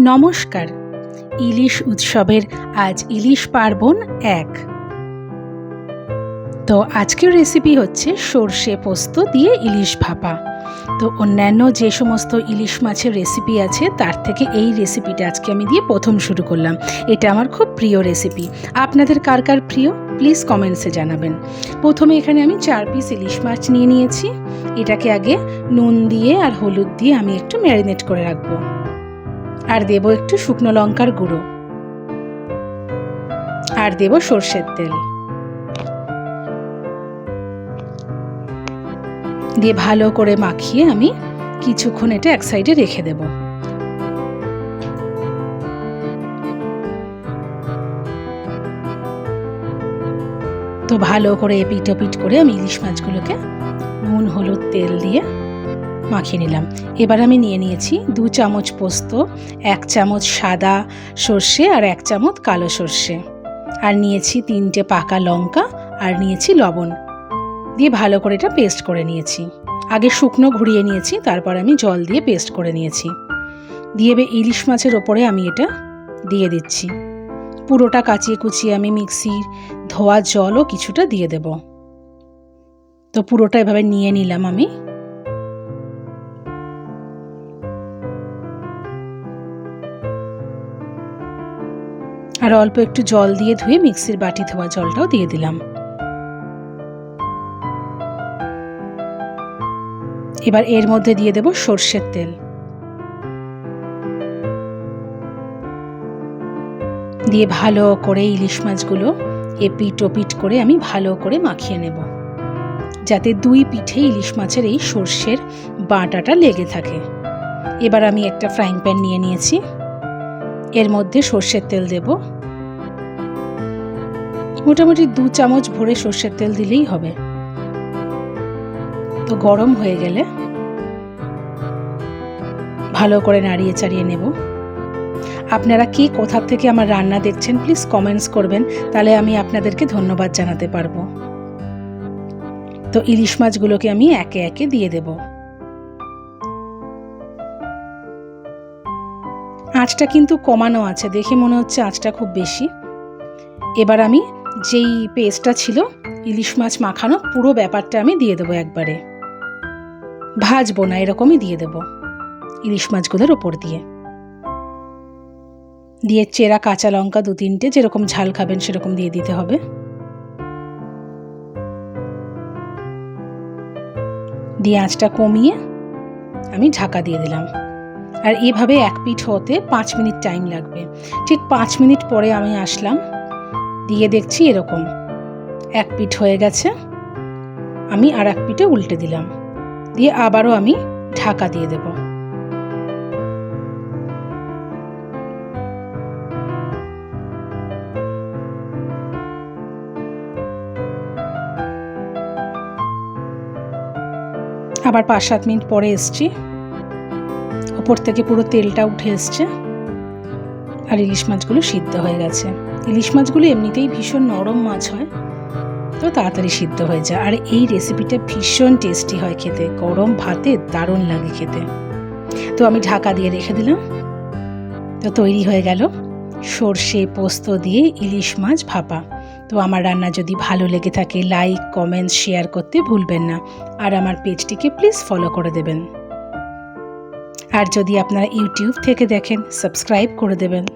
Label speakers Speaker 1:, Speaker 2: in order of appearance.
Speaker 1: নমস্কার। ইলিশ উৎসবের আজ ইলিশ পার্বণ এক। তো আজকের রেসিপি হচ্ছে সর্ষে পোস্ত দিয়ে ইলিশ ভাপা। তো অন্যান্য যে সমস্ত ইলিশ মাছের রেসিপি আছে, তার থেকে এই রেসিপিটা আজকে আমি দিয়ে প্রথম শুরু করলাম। এটা আমার খুব প্রিয় রেসিপি আপনাদের কার কার প্রিয় প্লিজ কমেন্টসে জানাবেন। প্রথমে এখানে আমি চার পিস ইলিশ মাছ নিয়ে নিয়েছি। এটাকে আগে নুন দিয়ে আর হলুদ দিয়ে আমি একটু ম্যারিনেট করে রাখব। আর দেব একটু শুকনো লঙ্কার গুঁড়ো। আর দেব সর্ষের তেল। দিয়ে ভালো করে মাখিয়ে আমি কিছুক্ষণ এটা এক সাইডে রেখে দেব। তো ভালো করে এপিট ওপিট করে আমি ইলিশ মাছগুলোকে নুন, হলুদ, তেল দিয়ে মাখিয়ে নিলাম। এবার আমি নিয়ে নিয়েছি দু চামচ পোস্ত, এক চামচ সাদা সর্ষে আর এক চামচ কালো সর্ষে। আর নিয়েছি তিনটে পাকা লঙ্কা আর নিয়েছি লবণ। দিয়ে ভালো করে এটা পেস্ট করে নিয়েছি। আগে শুকনো ঘুরিয়ে নিয়েছি, তারপর আমি জল দিয়ে পেস্ট করে নিয়েছি। দিয়ে ইলিশ মাছের ওপরে আমি এটা দিয়ে দিচ্ছি। পুরোটা কাচিয়ে কুচিয়ে আমি মিক্সির ধোয়া জলও কিছুটা দিয়ে দেব। তো পুরোটা এভাবে নিয়ে নিলাম আমি। আর অল্প একটু জল দিয়ে ধুয়ে মিক্সির বাটি ধোয়া জলটাও দিয়ে দিলাম। এবার এর মধ্যে দিয়ে দেব সর্ষের তেল। দিয়ে ভালো করে ইলিশ মাছগুলো এপিট ওপিট করে আমি ভালো করে মাখিয়ে নেব। যাতে দুই পিঠে ইলিশ মাছের এই সর্ষের বাটাটা লেগে থাকে। এবার আমি একটা ফ্রাইং প্যান নিয়ে নিয়েছি। এর মধ্যে সর্ষের তেল দেব। মোটামুটি দু চামচ ভরে সর্ষের তেল দিলেই হবে। তো গরম হয়ে গেলে ভালো করে নাড়িয়ে চাড়িয়ে নেব। আপনারা কি কোথা থেকে আমার রান্না দেখছেন প্লিজ কমেন্টস করবেন, তাহলে আমি আপনাদেরকে ধন্যবাদ জানাতে পারব। তো ইলিশ মাছগুলোকে আমি একে একে দিয়ে দেবো। আঁচটা কিন্তু কমানো আছে, দেখে মনে হচ্ছে আঁচটা খুব বেশি। এবার আমি যেই পেস্টটা ছিল, ইলিশ মাছ মাখানো, পুরো ব্যাপারটা আমি দিয়ে দেবো একবারে। ভাজবো না, এরকমই দিয়ে দেব ইলিশ মাছগুলোর ওপর দিয়ে। দিয়ে চেরা কাঁচা লঙ্কা দু তিনটে, যেরকম ঝাল খাবেন সেরকম দিয়ে দিতে হবে। দিয়ে আঁচটা কমিয়ে আমি ঢাকা দিয়ে দিলাম। আর এভাবে এক পিঠ হতে পাঁচ মিনিট টাইম লাগবে। ঠিক পাঁচ মিনিট পরে আমি আসলাম। দিয়ে দেখছি এরকম। এক পিঠ হয়ে গেছে, আমি আর এক পিঠে উল্টে দিলাম। দিয়ে আবারও আমি ঢাকা দিয়ে দেব। আবার পাঁচ সাত মিনিট পরে এসছি। ওপর থেকে পুরো তেলটা উঠে এসছে। আর ইলিশ মাছগুলো সিদ্ধ হয়ে গেছে। ইলিশ মাছগুলো এমনিতেই ভীষণ নরম মাছ হয়। তো তাড়াতাড়ি সিদ্ধ হয়ে যায়। আর এই রেসিপিটা ভীষণ টেস্টি হয় খেতে। গরম ভাতে দারুণ লাগে খেতে। তো আমি ঢাকা দিয়ে রেখে দিলাম। তো তৈরি হয়ে গেল। সর্ষে পোস্ত দিয়ে ইলিশ মাছ ভাপা। তো আমার রান্না যদি ভালো লেগে থাকে লাইক কমেন্ট শেয়ার করতে ভুলবেন না। আর আমার পেজটিকে প্লিজ ফলো করে দেবেন। আর যদি আপনারা ইউটিউব থেকে দেখেন সাবস্ক্রাইব করে দেবেন।